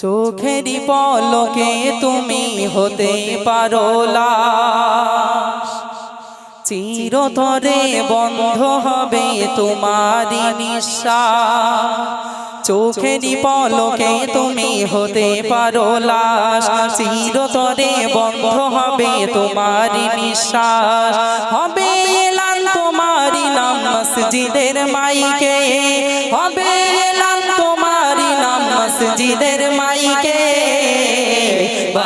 চোখেরই পলকে তুমি হতে পারো লাশ। চিরতরে বন্ধ হবে তোমারই নিঃশ্বাস। চোখেরই পলকে তুমি হতে পারো লাশ। চিরতরে বন্ধ হবে তোমারই নিঃশ্বাস। হবে এলান তোমারই নাম মসজিদের মাইকে। হবে এলান তোমারই নাম মসজিদের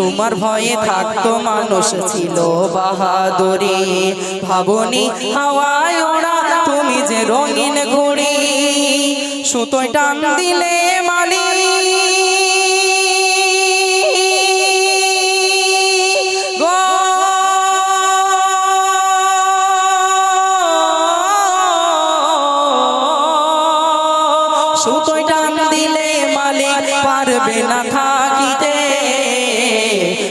তোমার ভয়ে থাকতো মানুষ ছিল বাহাদুরি। ভাবনি হাওয়ায় ওড়া, তুমি যে রঙিন ঘুড়ি, সুতোয় টান দিলে মালি। সুতোয় টান দিলে মালিক পারবে না থাকিতে।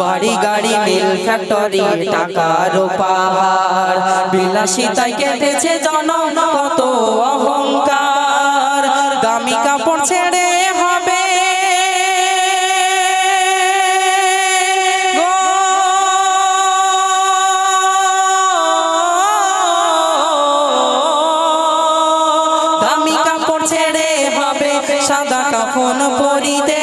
বাড়ি গাড়ি মিল ফ্যাক্টরি, টাকার পাহাড় বিলাসিতায় কেটেছে জনম, কত অহংকার। দামি কাপড় ছেড়ে হবে। দামি কাপড় ছেড়ে হবে, সাদা কাফন পরিতে।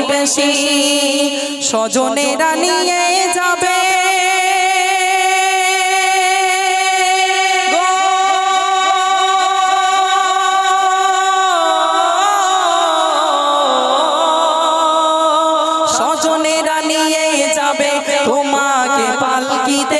প্রতিবেশী স্বজনেরা নিয়ে যাবে। স্বজনেরা নিয়ে যাবে। তোমাকে পালকিতে